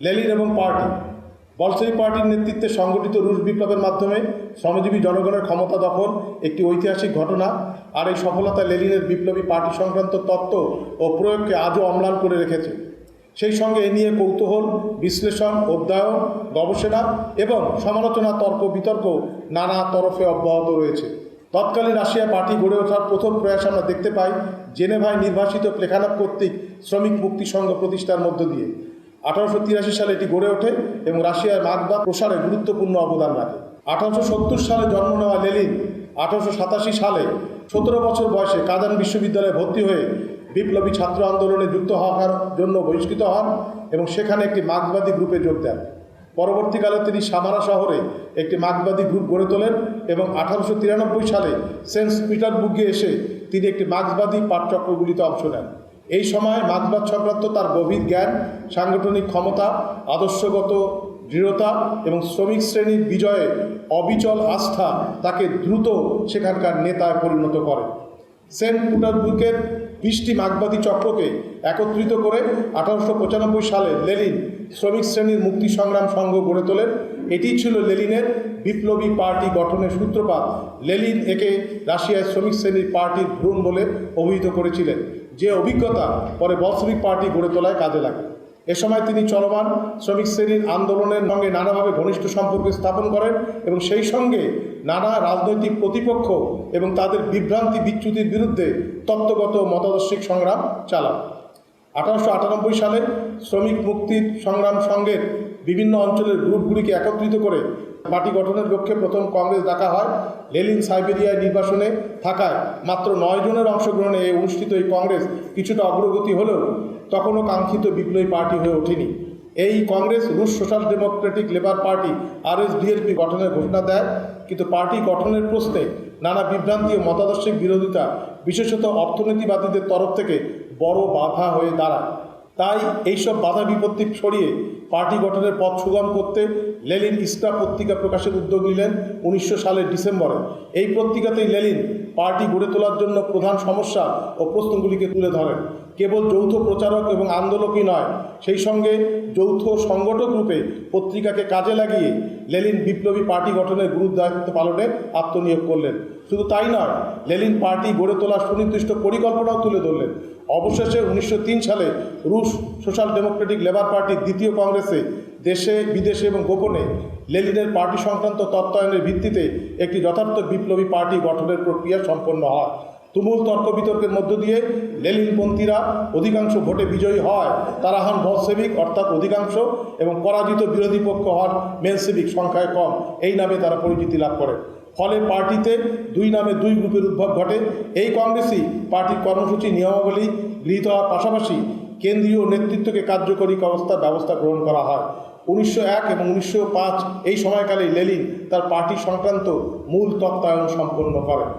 লেলিন এবং পার্টি। বলসেবি পার্টির নেতৃত্বে সংগঠিত রুশ বিপ্লবের মাধ্যমে শ্রমজীবী জনগণের ক্ষমতা দখল একটি ঐতিহাসিক ঘটনা, আর এই সফলতা লেলিনের বিপ্লবী পার্টি সংক্রান্ত তত্ত্ব ও প্রয়োগকে আজও অম্লান করে রেখেছে। সেই সঙ্গে এ নিয়ে কৌতূহল, বিশ্লেষণ, অধ্যয়ন, গবেষণা এবং সমালোচনা, তর্ক, বিতর্ক নানা তরফে অব্যাহত রয়েছে। তৎকালীন রাশিয়া পার্টি গড়ে ওঠার প্রথম প্রয়াস আমরা দেখতে পাই জেনেভায় নির্বাসিত প্লেখানাপ কর্তৃক শ্রমিক মুক্তি সংঘ প্রতিষ্ঠার মধ্য দিয়ে। আঠারোশো তিরাশি সালে এটি গড়ে ওঠে এবং রাশিয়ার মার্কবাদ প্রসারে গুরুত্বপূর্ণ অবদান রাখে। আঠারোশো সত্তর সালে জন্ম নেওয়া লেলিন আঠারোশো সাতাশি সালে সতেরো বছর বয়সে কাদান বিশ্ববিদ্যালয়ে ভর্তি হয়ে বিপ্লবী ছাত্র আন্দোলনে যুক্ত হওয়ার জন্য বহিষ্কৃত হন এবং সেখানে একটি মার্ক্সবাদী গ্রুপে যোগ দেন। পরবর্তীকালে তিনি সামারা শহরে একটি মার্ক্সবাদী গ্রুপ গড়ে তোলেন এবং আঠারোশো তিরানব্বই সালে সেন্ট পিটারবুর্গে এসে তিনি একটি মার্ক্সবাদী পাঠচক্রগুলিতে অংশ নেন। এই সময় মার্ক্সবাদ সংক্রান্ত তার গভীর জ্ঞান, সাংগঠনিক ক্ষমতা, আদর্শগত দৃঢ়তা এবং শ্রমিক শ্রেণির বিজয়ে অবিচল আস্থা তাকে দ্রুত সেখানকার নেতায় পরিণত করে। সেন্ট পিটারবুর্গের বিশটি মার্ক্সবাদী চক্রকে একত্রিত করে আঠারোশো পঁচানব্বই সালে লেলিন শ্রমিক শ্রেণির মুক্তি সংগ্রাম সংঘ গড়ে তোলেন। এটিই ছিল লেলিনের বিপ্লবী পার্টি গঠনের সূত্রপাত। লেলিন একে রাশিয়ার শ্রমিক শ্রেণির পার্টির ভ্রূণ বলে অভিহিত করেছিলেন, যে অভিজ্ঞতা পরে বলসবিক পার্টি গড়ে তোলায় কাজে লাগে। এ সময় তিনি চলমান শ্রমিক শ্রেণির আন্দোলনের সঙ্গে নানাভাবে ঘনিষ্ঠ সম্পর্ক স্থাপন করেন এবং সেই সঙ্গে নানা রাজনৈতিক প্রতিপক্ষ এবং তাদের বিভ্রান্তি বিচ্যুতির বিরুদ্ধে তত্ত্বগত মতাদর্শিক সংগ্রাম চালান। আঠারোশো আটানব্বই সালে শ্রমিক মুক্তি সংগ্রাম সংঘের বিভিন্ন অঞ্চলের গ্রুপগুলিকে একত্রিত করে পার্টি গঠনের লক্ষ্যে প্রথম কংগ্রেস ডাকা হয়। লেলিন সাইবেরিয়ায় নির্বাসনে থাকায় মাত্র নয় জনের অংশগ্রহণে এই অনুষ্ঠিত এই কংগ্রেস কিছুটা অগ্রগতি হলেও তখনও কাঙ্ক্ষিত বিপ্লবী পার্টি হয়ে ওঠেনি। এই কংগ্রেস রুশ social democratic labour party RSDLP গঠনের ঘোষণা দেয়, কিন্তু পার্টি গঠনের প্রশ্নে নানা বিভ্রান্তি ও মতাদর্শিক বিরোধিতা, বিশেষত অর্থনীতিবাদীদের তরফ থেকে বড় বাধা হয়ে দাঁড়ায়। তাই এইসব বাধা বিপত্তি সরিয়ে পার্টি গঠনের পথ সুগম করতে লেলিন ইস্টা পত্রিকা প্রকাশের উদ্যোগ নিলেন উনিশশো সালের ডিসেম্বরে। এই পত্রিকাতেই লেলিন পার্টি গড়ে তোলার জন্য প্রধান সমস্যা ও প্রশ্নগুলিকে তুলে ধরেন। কেবল যৌথ প্রচারক এবং আন্দোলকই নয়, সেই সঙ্গে যৌথ সংগঠক রূপে পত্রিকাকে কাজে লাগিয়ে লেলিন বিপ্লবী পার্টি গঠনের গুরুত্ব দায়িত্ব পালনে আত্মনিয়োগ করলেন। শুধু তাই নয়, লেলিন পার্টি গড়ে তোলার সুনির্দিষ্ট পরিকল্পনাও তুলে ধরলেন। অবশেষে উনিশশো তিন সালে রুশ সোশ্যাল ডেমোক্রেটিক লেবার পার্টির দ্বিতীয় কংগ্রেসে দেশে, বিদেশে এবং গোপনে লেলিনের পার্টি সংক্রান্ত তত্ত্বায়নের ভিত্তিতে একটি যথার্থ বিপ্লবী পার্টি গঠনের প্রক্রিয়া সম্পন্ন হয়। তুমুল তর্ক বিতর্কের মধ্য দিয়ে লেলিনপন্থীরা অধিকাংশ ভোটে বিজয়ী হয়। তারা হন বলসেবিক অর্থাৎ অধিকাংশ, এবং পরাজিত বিরোধী পক্ষ হন মেনসেবিক সংখ্যায় কম। এই নামে তারা পরিচিতি লাভ করে। ফলে পার্টিতে দুই নামে দুই গ্রুপের উদ্ভব ঘটে। এই কংগ্রেসই পার্টির কর্মসূচি, নিয়মাবলী গৃহীত হওয়ার পাশাপাশি কেন্দ্রীয় নেতৃত্বকে কার্যকরী অবস্থার ব্যবস্থা গ্রহণ করা হয়। উনিশশো এক এবং উনিশশো পাঁচ এই সময়কালে লেলিন তার পার্টি সংক্রান্ত মূল তত্ত্বায়ন সম্পন্ন করেন।